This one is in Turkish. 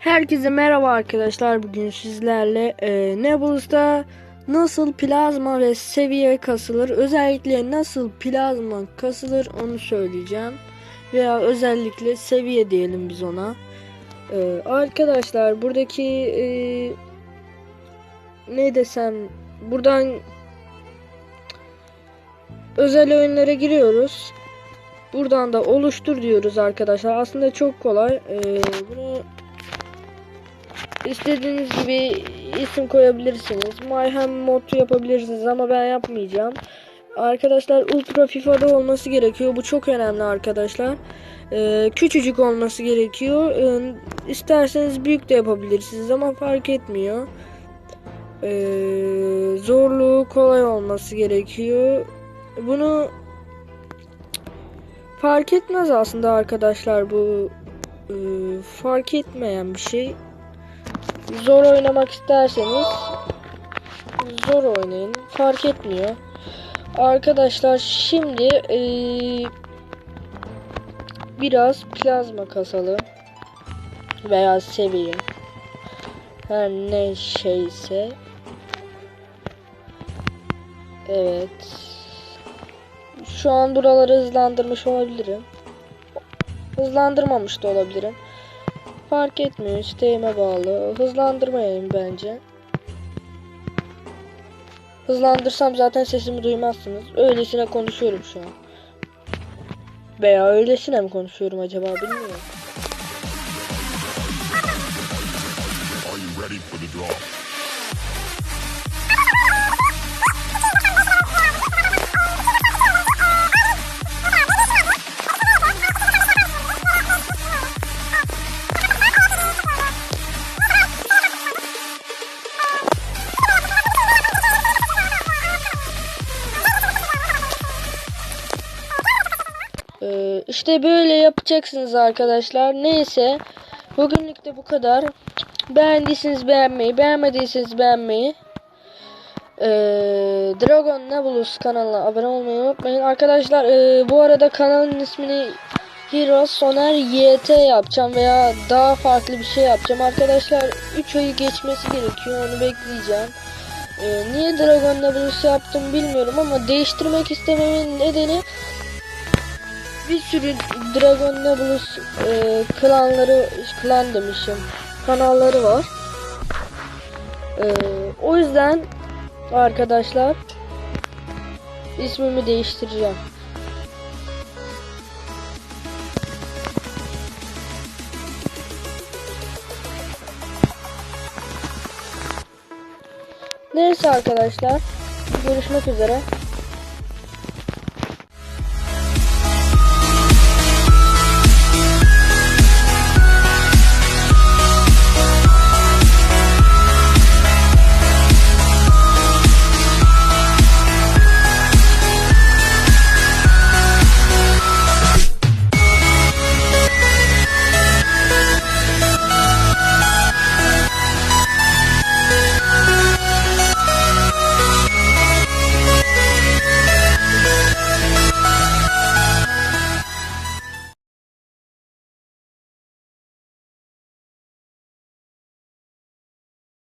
Herkese merhaba arkadaşlar. Bugün sizlerle e, Nebulous'ta nasıl plazma ve seviye kasılır, özellikle nasıl plazma kasılır onu söyleyeceğim. Veya özellikle seviye diyelim biz ona. E, arkadaşlar buradaki e, ne desem buradan özel oyunlara giriyoruz. Buradan da oluştur diyoruz arkadaşlar. Aslında çok kolay. E, bunu İstediğiniz gibi isim koyabilirsiniz. Mayhem modu yapabilirsiniz ama ben yapmayacağım. Arkadaşlar Ultra FIFA'da olması gerekiyor. Bu çok önemli arkadaşlar. Ee, küçücük olması gerekiyor. Ee, isterseniz büyük de yapabilirsiniz ama fark etmiyor. Ee, zorluğu kolay olması gerekiyor. Bunu fark etmez aslında arkadaşlar bu e, fark etmeyen bir şey zor oynamak isterseniz zor oynayın. Fark etmiyor. Arkadaşlar şimdi eee, biraz plazma kasalı veya seviye her ne şeyse. Evet. Şu an buraları hızlandırmış olabilirim. Hızlandırmamış da olabilirim Fark etmiyor. isteğime bağlı. Hızlandırmayayım bence. Hızlandırsam zaten sesimi duymazsınız. Öylesine konuşuyorum şu an. Veya öylesine mi konuşuyorum acaba bilmiyorum. İşte böyle yapacaksınız arkadaşlar. Neyse. Bugünlük de bu kadar. Beğendiyseniz beğenmeyi, beğenmediyseniz beğenmeyi. Ee, Dragon Nebulous kanalına abone olmayı unutmayın. Arkadaşlar e, bu arada kanalın ismini Heroes Soner YT yapacağım veya daha farklı bir şey yapacağım. Arkadaşlar 3 ayı geçmesi gerekiyor. Onu bekleyeceğim. Ee, niye Dragon Nebulous yaptım bilmiyorum ama değiştirmek istememin nedeni bir sürü Dragon Nebulous e, klanları, klan demişim, kanalları var. E, o yüzden arkadaşlar ismimi değiştireceğim. Neyse arkadaşlar görüşmek üzere.